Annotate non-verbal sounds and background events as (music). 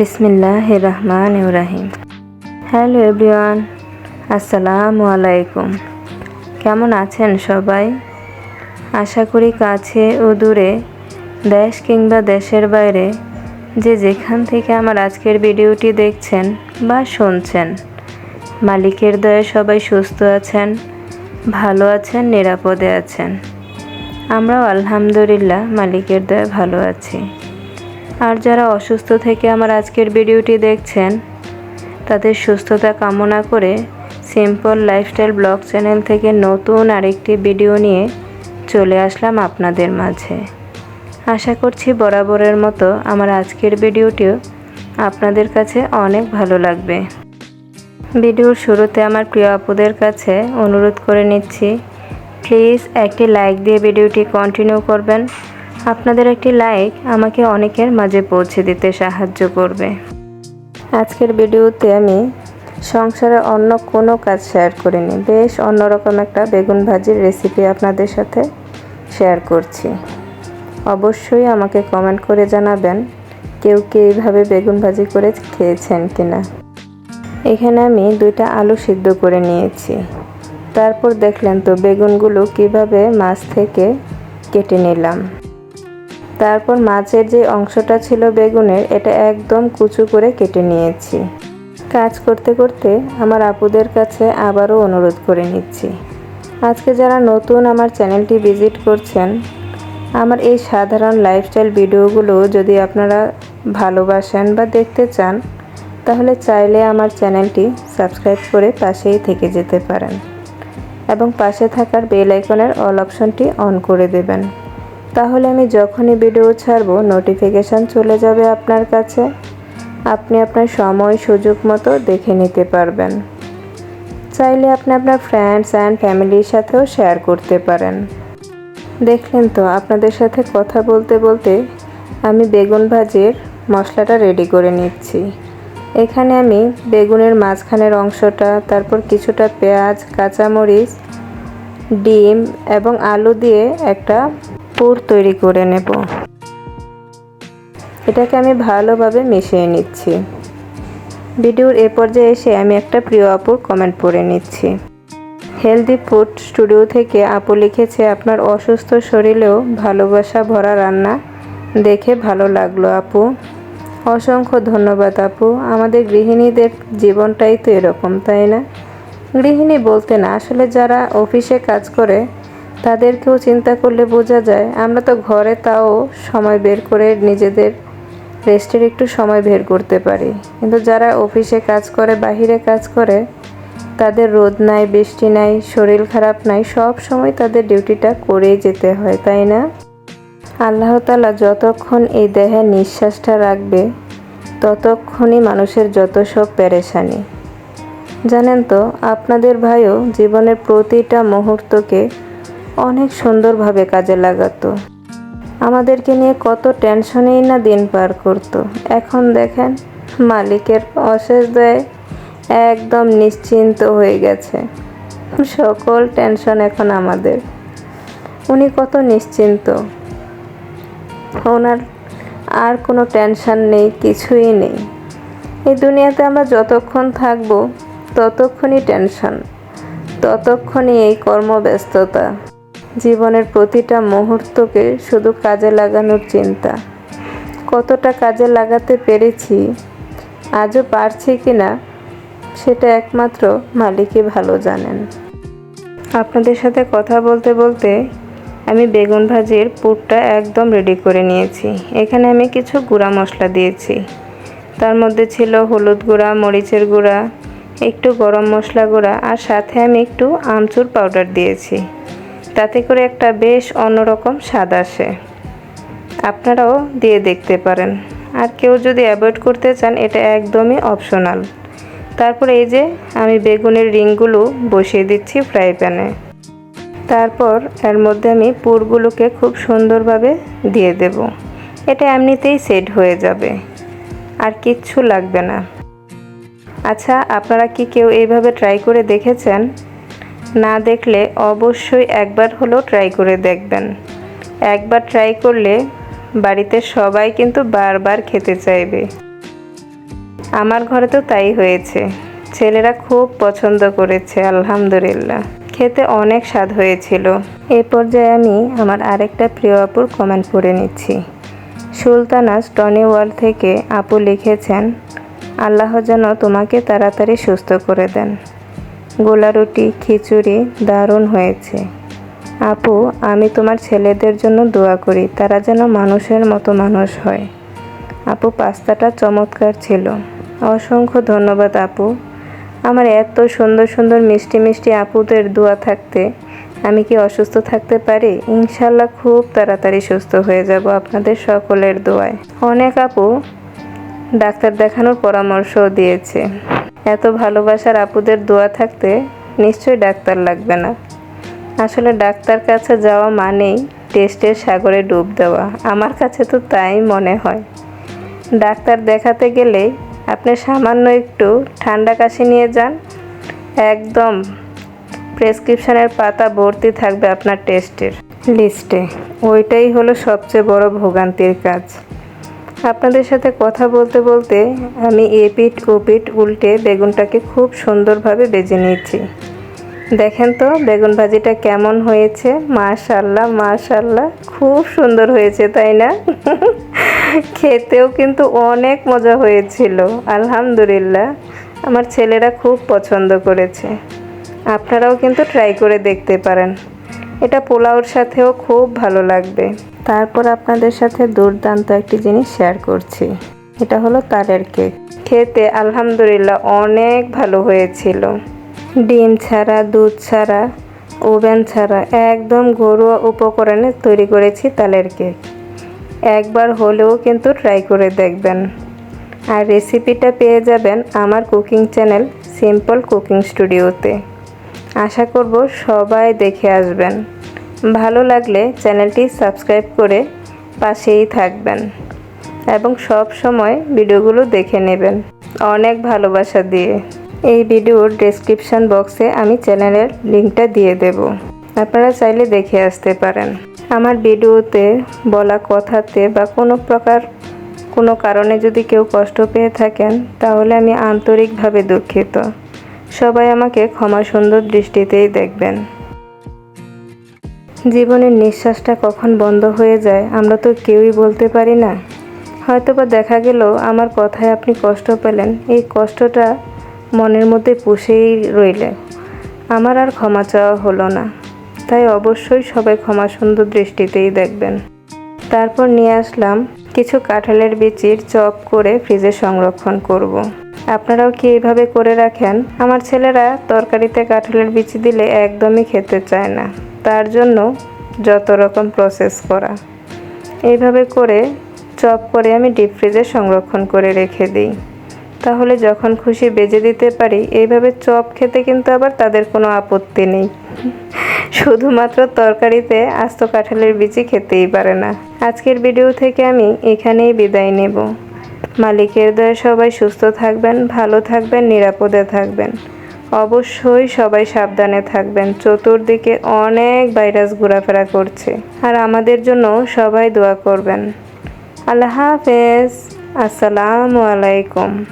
বিসমিল্লাহ Rahman Ibrahim hello everyone, আসসালামু আলাইকুম। কেমন আছেন সবাই? আশা করি কাছে ও দূরে, দেশ কিংবা দেশের বাইরে, যে যেখান থেকে আমার আজকের ভিডিওটি দেখছেন বা শুনছেন, মালিকের দয়ে সবাই সুস্থ আছেন, ভালো আছেন, নিরাপদে আছেন। আমরাও আলহামদুলিল্লাহ মালিকের দয়ে ভালো আছি। আর যারা অসুস্থ থেকে আমার আজকের ভিডিওটি দেখছেন, তাদের সুস্থতা কামনা করে সিম্পল লাইফস্টাইল ব্লগ চ্যানেল থেকে নতুন আরেকটি ভিডিও নিয়ে চলে আসলাম আপনাদের মাঝে। আশা করছি বরাবরের মতো আমার আজকের ভিডিওটিও আপনাদের কাছে অনেক ভালো লাগবে। ভিডিওর শুরুতে আমার প্রিয় আপুদের কাছে অনুরোধ করে নিচ্ছি, প্লিজ একটি লাইক দিয়ে ভিডিওটি কন্টিনিউ করবেন। আপনাদের একটি লাইক আমাকে অনেকের মাঝে পৌঁছে দিতে সাহায্য করবে। আজকের ভিডিওতে আমি সংসারে অন্য কোনো কাজ শেয়ার করিনি। বেশ অন্যরকম একটা বেগুন ভাজির রেসিপি আপনাদের সাথে শেয়ার করছি। অবশ্যই আমাকে কমেন্ট করে জানাবেন, কেউ কে এইভাবে বেগুন ভাজি করে খেয়েছেন কিনা। এখানে আমি দুইটা আলু সিদ্ধ করে নিয়েছি। তারপর দেখলেন তো বেগুনগুলো কীভাবে মাছ থেকে কেটে নিলাম। তারপর মাছের যে অংশটা ছিল বেগুনের, এটা একদম কুচু করে কেটে নিয়েছি। কাজ করতে করতে আমার আপুদের কাছে আবারও অনুরোধ করে নিচ্ছি। আজকে যারা নতুন আমার চ্যানেলটি ভিজিট করছেন, আমার এই সাধারণ লাইফস্টাইল ভিডিওগুলো যদি আপনারা ভালোবাসেন বা দেখতে চান, তাহলে চাইলে আমার চ্যানেলটি সাবস্ক্রাইব করে পাশেই থেকে যেতে পারেন এবং পাশে থাকার বেল আইকনের অল অপশনটি অন করে দেবেন। তাহলে আমি যখনই ভিডিও ছাড়বো নোটিফিকেশান চলে যাবে আপনার কাছে। আপনি আপনার সময়, সুযোগ মতো দেখে নিতে পারবেন। চাইলে আপনি আপনার ফ্রেন্ডস অ্যান্ড ফ্যামিলির সাথেও শেয়ার করতে পারেন। দেখলেন তো, আপনাদের সাথে কথা বলতে বলতে আমি বেগুন ভাজির মশলাটা রেডি করে নিচ্ছি। এখানে আমি বেগুনের মাঝখানের অংশটা, তারপর কিছুটা পেঁয়াজ, কাঁচামরিচ, ডিম এবং আলু দিয়ে একটা পুর তৈরি করে নেব। এটাকে আমি ভালোভাবে মিশিয়ে নিচ্ছি। ভিডিওর এ পর্যায়ে এসে আমি একটা প্রিয় আপুর কমেন্ট পড়ে নিচ্ছি। হেলদি ফুড স্টুডিও থেকে আপু লিখেছে, আপনার অসুস্থ শরীরেও ভালোবাসা ভরা রান্না দেখে ভালো লাগল আপু। অসংখ্য ধন্যবাদ আপু। আমাদের গৃহিণীদের জীবনটাই তো এরকম, তাই না? গৃহিণী বলতে না আসলে যারা অফিসে কাজ করে তাদেরকেও চিন্তা করলে বোঝা যায়, আমরা তো ঘরে তাও সময় বের করে নিজেদের রেস্টের একটু সময় বের করতে পারি। কিন্তু যারা অফিসে কাজ করে, বাহিরে কাজ করে, তাদের রোদ নাই, বৃষ্টি নাই, শরীর খারাপ নাই, সব সময় তাদের ডিউটিটা করেই যেতে হয়, তাই না? আল্লাহ তালা যতক্ষণ এই দেহে নিঃশ্বাসটা রাখবে, ততক্ষণই মানুষের যত সব পেরেশানি। জানেন তো, আপনাদের ভাইও জীবনের প্রতিটা মুহূর্তকে অনেক সুন্দরভাবে কাজে লাগাতো। আমাদেরকে নিয়ে কত টেনশনেই না দিন পার করত। এখন দেখেন, মালিকের অশেষ দয়ে একদম নিশ্চিন্ত হয়ে গেছে। সকল টেনশন এখন আমাদের। উনি কত নিশ্চিন্ত। ওনার আর কোনো টেনশন নেই, কিছুই নেই। এই দুনিয়াতে আমরা যতক্ষণ থাকব, ততক্ষণই টেনশন, ততক্ষণই এই কর্মব্যস্ততা। জীবনের প্রতিটা মুহূর্তকে শুধু কাজে লাগানোর চিন্তা। কতটা কাজে লাগাতে পেরেছি, আজও পারছি কি না সেটা একমাত্র মালিকই ভালো জানেন। আপনাদের সাথে কথা বলতে বলতে আমি বেগুন ভাজির পুরটা একদম রেডি করে নিয়েছি। এখানে আমি কিছু গুঁড়া মশলা দিয়েছি। তার মধ্যে ছিল হলুদ গুঁড়া, মরিচের গুঁড়া, একটু গরম মশলা গুঁড়া, আর সাথে আমি একটু আমচুর পাউডার দিয়েছি। তাতে করে একটা বেশ অন্যরকম স্বাদ আসে। আপনারাও দিয়ে দেখতে পারেন। আর কেউ যদি অ্যাভয়েড করতে চান, এটা একদমই অপশনাল তারপরে এই যে, আমি বেগুনের রিংগুলো বসিয়ে দিচ্ছি ফ্রাই প্যানে তারপর এর মধ্যে আমি পুরগুলোকে খুব সুন্দরভাবে দিয়ে দেব। এটা এমনিতেই সেট হয়ে যাবে। আর কিচ্ছু লাগবে না। আচ্ছা আপনারা কি কেউ এইভাবে ট্রাই করে দেখেছেন? না দেখলে অবশ্যই একবার হলেও ট্রাই করে দেখবেন। একবার ট্রাই করলে বাড়িতে সবাই কিন্তু বারবার খেতে চাইবে। আমার ঘরে তো তাই হয়েছে। ছেলেরা খুব পছন্দ করেছে, আলহামদুলিল্লাহ। খেতে অনেক স্বাদ হয়েছিল। এ পর্যায়ে আমি আমার আরেকটা প্রিয় আপুর কমেন্ট পড়ে নিচ্ছি। সুলতানা স্টনি ওয়ার্ল্ড থেকে আপু লিখেছেন, আল্লাহ যেন তোমাকে তাড়াতাড়ি সুস্থ করে দেন। গোলা রুটি খিচুড়ি দারুণ হয়েছে। আপু, আমি তোমার ছেলেদের জন্য দোয়া করি, তারা যেন মানুষের মতো মানুষ হয়। আপু, পাস্তাটা চমৎকার ছিল। অসংখ্য ধন্যবাদ, আপু। আমার এত সুন্দর সুন্দর, মিষ্টি মিষ্টি আপুদের দোয়া থাকতে আমি কি অসুস্থ থাকতে পারি? ইনশাল্লাহ খুব তাড়াতাড়ি সুস্থ হয়ে যাব আপনাদের সকলের দোয়ায়। অনেক আপু ডাক্তার দেখানোর পরামর্শও দিয়েছে। এত ভালোবাসার আপুদের দোয়া থাকতে নিশ্চয়ই ডাক্তার লাগবে না। আসলে ডাক্তার কাছে যাওয়া মানেই টেস্টের সাগরে ডুব দেওয়া। আমার কাছে তো তাই মনে হয়। ডাক্তার দেখাতে গেলে আপনি সামান্য একটু ঠান্ডা কাশি নিয়ে যান। একদম প্রেসক্রিপশনের পাতা ভর্তি থাকবে আপনার টেস্টের। লিস্টে। ওইটাই হলো সবচেয়ে বড় ভোগান্তির কাজ। আপনাদের সাথে কথা বলতে বলতে আমি এপিট ওপিট উল্টে বেগুনটাকে খুব সুন্দরভাবে বেজে নিয়েছি। দেখেন তো, বেগুন ভাজিটা কেমন হয়েছে? মাশাল্লাহ মাশাল্লাহ খুব সুন্দর হয়েছে, তাই না? (laughs) খেতেও কিন্তু অনেক মজা হয়েছিল, আলহামদুলিল্লাহ। আমার ছেলেরা খুব পছন্দ করেছে। আপনারাও কিন্তু ট্রাই করে দেখতে পারেন। এটা পোলাওর সাথেও খুব ভালো লাগবে। তারপর আপনাদের সাথে দুর্দান্ত একটি জিনিস শেয়ার করছি। এটা হলো তালের কেক। খেতে আলহামদুলিল্লাহ অনেক ভালো হয়েছিল। ডিম ছাড়া, দুধ ছাড়া, ওভেন ছাড়া একদম ঘরোয়া উপকরণে তৈরি করেছি তালের কেক। একবার হলেও কিন্তু ট্রাই করে দেখবেন। আর রেসিপিটা পেয়ে যাবেন আমার কুকিং চ্যানেল সিম্পল কুকিং স্টুডিওতে আশা করব সবাই দেখে আসবেন। ভালো লাগলে চ্যানেলটি সাবস্ক্রাইব করে পাশেই থাকবেন এবং সব সময় ভিডিওগুলো দেখে নেবেন। অনেক ভালোবাসা দিয়ে। এই ভিডিওর ডেসক্রিপশান বক্সে আমি চ্যানেলের লিঙ্কটা দিয়ে দেব। আপনারা চাইলে দেখে আসতে পারেন। আমার ভিডিওতে বলা কথাতে বা কোনো প্রকার কোনো কারণে যদি কেউ কষ্ট পেয়ে থাকেন, তাহলে আমি আন্তরিকভাবে দুঃখিত। সবাই আমাকে ক্ষমা সুন্দর দৃষ্টিতেই দেখবেন। জীবনের নিঃশ্বাসটা কখন বন্ধ হয়ে যায়, আমরা তো কেউই বলতে পারি না। হয়তো বা দেখা গেল আমার কথায় আপনি কষ্ট পেলেন, এই কষ্টটা মনের মধ্যে পুষেই রইলে। আমার আর ক্ষমা চাওয়া হলো না, তাই অবশ্যই সবাই ক্ষমা সুন্দর দৃষ্টিতেই দেখবেন। তারপর নিয়ে আসলাম কিছু কাঁঠালের বিচির চপ করে ফ্রিজে সংরক্ষণ করব। আপনারাও কি এইভাবে করে রাখেন? আমার ছেলেরা তরকারিতে কাঁঠালের বিচি দিলে একদমই খেতে চায় না। তার জন্য যত রকম প্রসেস করা। এইভাবে করে চপ করে আমি ডিপ ফ্রিজে সংরক্ষণ করে রেখে দিই। তাহলে যখন খুশি বেজে দিতে পারি, এইভাবে চপ খেতে কিন্তু আবার তাদের কোনো আপত্তি নেই। শুধুমাত্র তরকারিতে আস্ত কাঁঠালের বিচি খেতেই পারে না। আজকের ভিডিও থেকে আমি এখানেই বিদায় নেব। মালিকের দয়ে সবাই সুস্থ থাকবেন, ভালো থাকবেন, নিরাপদে থাকবেন। অবশ্যই সবাই সাবধানে থাকবেন। চতুর্দিকে অনেক ভাইরাস ঘোরাফেরা করছে। আর আমাদের জন্য সবাই দোয়া করবেন। আল্লাহ হাফেজ। আসসালামু আলাইকুম।